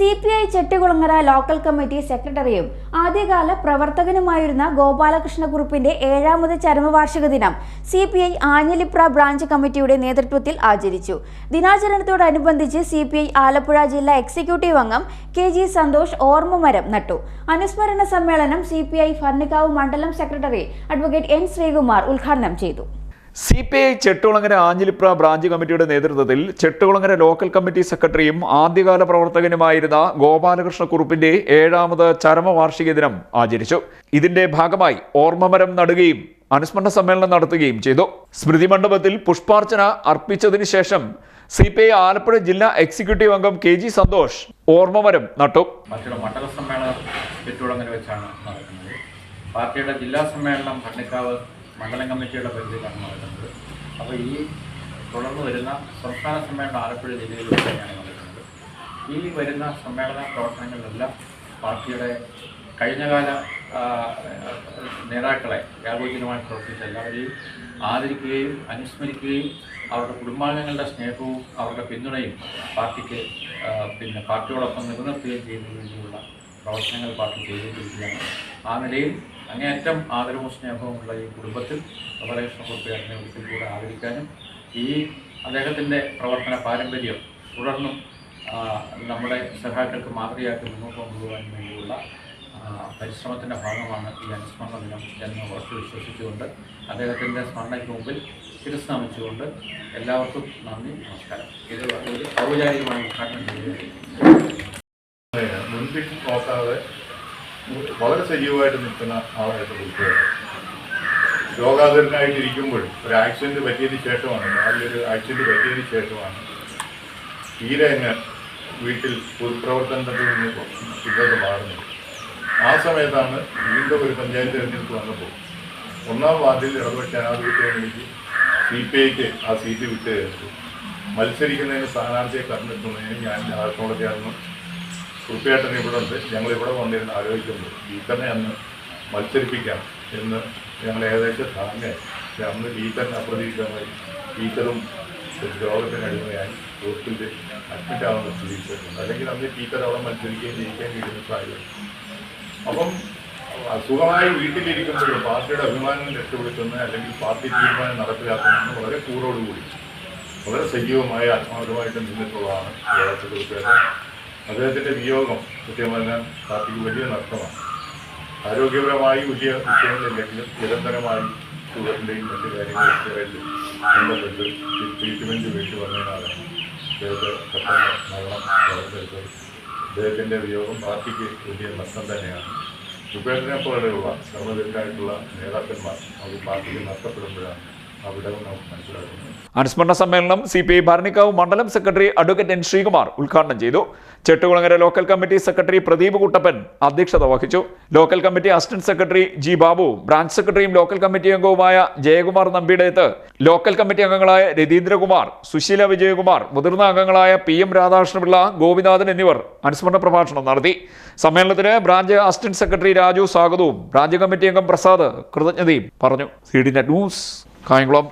C P I Chettikulangara local committee സെക്രട്ടറിയും ആദ്യകാല പ്രവർത്തകനുമായിരുന്ന ഗോപാലകൃഷ്ണക്കുറുപ്പിന്റെ ഏഴാമത് ചരമവാർഷിക ദിനം C P I Anjalipra branch കമ്മിറ്റിയുടെ നേതൃത്വത്തിൽ ആചരിച്ചു. ദിനാചരണത്തോടനുബന്ധിച്ച് സി പി ഐ ആലപ്പുഴ ജില്ലാ എക്സിക്യൂട്ടീവ് അംഗം കെ ജി സന്തോഷ് ഓർമ്മമരം നട്ടു. അനുസ്മരണ സമ്മേളനം സി പി ഐ മണ്ഡലം സെക്രട്ടറി അഡ്വക്കേറ്റ് എൻ ശ്രീകുമാർ ഉദ്ഘാടനം ചെയ്തു. C P I Chettikulangara Anjilipra branch കമ്മിറ്റിയുടെ നേതൃത്വത്തിൽ ചെട്ടുകുളങ്ങര ലോക്കൽ കമ്മിറ്റി സെക്രട്ടറിയും ആദ്യകാല പ്രവർത്തകനുമായിരുന്ന ഗോപാലകൃഷ്ണ കുറുപ്പിന്റെ ഏഴാമത് ചരമവാർഷിക ദിനം ആചരിച്ചു. ഇതിന്റെ ഭാഗമായി ഓർമ്മമരം നടുകയും അനുസ്മരണ സമ്മേളനം നടത്തുകയും ചെയ്തു. സ്മൃതി മണ്ഡപത്തിൽ പുഷ്പാർച്ചന അർപ്പിച്ചതിനു ശേഷം സി പി ഐ ആലപ്പുഴ ജില്ലാ എക്സിക്യൂട്ടീവ് അംഗം കെ ജി സന്തോഷ് ഓർമ്മമരം നട്ടു. പാർട്ടിയുടെ ജില്ലാ സമ്മേളനം ഭരണിക്കാവ് മണ്ഡലം കമ്മിറ്റിയുടെ പരിധിയിലാണ് നടക്കുന്നത് അപ്പോൾ ഈ തുടർന്ന് വരുന്ന സംസ്ഥാന സമ്മേളനം ആലപ്പുഴ ജില്ലയിൽ തന്നെയാണ് നടക്കുന്നത് ഈ വരുന്ന സമ്മേളന പ്രവർത്തനങ്ങളിലെല്ലാം പാർട്ടിയുടെ കഴിഞ്ഞകാല നേതാക്കളെ വ്യാപോചനമായി പ്രവർത്തിച്ച എല്ലാവരെയും ആദരിക്കുകയും അനുസ്മരിക്കുകയും അവരുടെ കുടുംബാംഗങ്ങളുടെ സ്നേഹവും അവരുടെ പിന്തുണയും പാർട്ടിക്ക് പിന്നെ പാർട്ടിയോടൊപ്പം നിലനിർത്തുകയും ചെയ്യുന്നതിനുള്ള പ്രവർത്തനങ്ങൾ പാർട്ടി ചെയ്തുകൊണ്ടിരിക്കുകയാണ്. ആ നിലയിൽ അങ്ങേയറ്റം ആദരവും സ്നേഹവുമുള്ള ഈ കുടുംബത്തിൽ ഗോപാലകൃഷ്ണകുറുപ്പിനെ ഒരിക്കൽ കൂടെ ആദരിക്കാനും ഈ അദ്ദേഹത്തിന്റെ പ്രവർത്തന പാരമ്പര്യം തുടർന്നും നമ്മുടെ സഹാക്കൾക്ക് മാതൃകയാക്കി മുന്നോട്ട് കൊണ്ടുപോകാൻ വേണ്ടിയുള്ള പരിശ്രമത്തിന്റെ ഭാഗമാണ് ഈ അനുസ്മരണ ദിനം എന്ന് ഉറച്ചു വിശ്വസിച്ചുകൊണ്ട് അദ്ദേഹത്തിന്റെ സ്മരണയ്ക്ക് മുമ്പിൽ ശിരസ്നാമിച്ചുകൊണ്ട് എല്ലാവർക്കും നന്ദി നമസ്കാരം. ഇത് ഒരു ഔപചാരികമായി ഉദ്ഘാടനം ചെയ്യുകയാണ് മുൻപിൽ നോക്കാതെ വളരെ സജീവമായിട്ട് നിൽക്കുന്ന ആളായിട്ട് നിൽക്കുകയാണ് രോഗാതുരനായിട്ടിരിക്കുമ്പോൾ ഒരു ആക്സിഡന്റ് പറ്റിയതിന് ശേഷമാണ് നാലിലൊരു ആക്സിഡന്റ് പറ്റിയതിന് ശേഷമാണ് തീരെ അങ്ങ് വീട്ടിൽ പൊതുപ്രവർത്തനത്തിൽ നിന്ന് ഇതൊക്കെ മാറുന്നത് ആ സമയത്താണ് വീണ്ടും ഒരു പഞ്ചായത്ത് തെരഞ്ഞെടുപ്പ് വന്നപ്പോൾ ഒന്നാം വാർഡിൽ ഇടതുപക്ഷ ജനാധിപത്യം എനിക്ക് സി പി ഐക്ക് ആ സീറ്റ് വിട്ട് മത്സരിക്കുന്നതിന് സ്ഥാനാർത്ഥിയെ കണ്ടെത്തുന്നതിന് ഞാൻ ആർക്കോളജിയാണെന്നും കുറുപ്പിയേട്ടൻ ഇവിടെ ഉണ്ട് ഞങ്ങൾ ഇവിടെ വന്നിരുന്ന് ആലോചിക്കുന്നത് ഈത്തനെ അന്ന് മത്സരിപ്പിക്കാം എന്ന് ഞങ്ങൾ ഏകദേശം ധാരണ അന്ന് ടീച്ചറിന് അപ്രതീക്ഷിതമായി ടീച്ചറും ഒരു രോഗത്തിന് അടിമയായി ഹോസ്പിറ്റലിൽ അഡ്മിറ്റ് ആവുന്ന സ്ഥിതിയിട്ടുണ്ട് അല്ലെങ്കിൽ അന്ന് ടീച്ചർ അവിടെ മത്സരിക്കുകയും ജയിക്കാൻ ചെയ്യുന്ന സാഹചര്യം. അപ്പം അസുഖമായി വീട്ടിലിരിക്കുമ്പോഴും പാർട്ടിയുടെ അഭിമാനം രക്ഷപ്പെടുത്തുന്ന അല്ലെങ്കിൽ പാർട്ടി തീരുമാനം നടപ്പിലാക്കുന്നതെന്ന് വളരെ കൂറോടുകൂടി വളരെ സജീവമായ ആത്മാർത്ഥമായിട്ട് നിന്നിട്ടുള്ളതാണ് കേരളത്തിൽ അദ്ദേഹത്തിന്റെ വിയോഗം സത്യം പറഞ്ഞാൽ പാർട്ടിക്ക് വലിയ നഷ്ടമാണ്. ആരോഗ്യപരമായി വലിയ വിഷയങ്ങളില്ലെങ്കിലും നിരന്തരമായി ഷുഗറിന്റെയും മറ്റു കാര്യങ്ങളും ബന്ധപ്പെട്ട് ട്രീറ്റ്മെന്റ് വേണ്ടി വന്നതിനാണ് അദ്ദേഹത്തെ മരണം വളർന്നെടുത്തത് അദ്ദേഹത്തിന്റെ വിയോഗം പാർട്ടിക്ക് വലിയ നഷ്ടം തന്നെയാണ്. സുപേന്ദ്രനെ പോലെയുള്ള സർവതരായിട്ടുള്ള നേതാക്കന്മാർ അവർ പാർട്ടിക്ക് നഷ്ടപ്പെടുമ്പോഴാണ്. അനുസ്മരണ സമ്മേളനം സി പി ഐ ഭരണിക്കാവ് മണ്ഡലം സെക്രട്ടറി അഡ്വക്കേറ്റ് എൻ ശ്രീകുമാർ ഉദ്ഘാടനം ചെയ്തു. Chettikulangara local committee secretary Pradeep Kuttappan അധ്യക്ഷത വഹിച്ചു. Local committee assistant secretary G Babu branch സെക്രട്ടറിയും ലോക്കൽ കമ്മിറ്റി അംഗവുമായ ജയകുമാർ നമ്പിയുടേത്ത് ലോക്കൽ കമ്മിറ്റി അംഗങ്ങളായ രതീന്ദ്രകുമാർ സുശീല വിജയകുമാർ മുതിർന്ന അംഗങ്ങളായ പി എം രാധാകൃഷ്ണപിള്ള ഗോപിനാഥൻ എന്നിവർ അനുസ്മരണ പ്രഭാഷണം നടത്തി. സമ്മേളനത്തിന് ബ്രാഞ്ച് അസിസ്റ്റന്റ് സെക്രട്ടറി രാജു സ്വാഗതവും ബ്രാഞ്ച് കമ്മിറ്റി അംഗം പ്രസാദ് കൃതജ്ഞതയും പറഞ്ഞു. C D net news Kain Globo.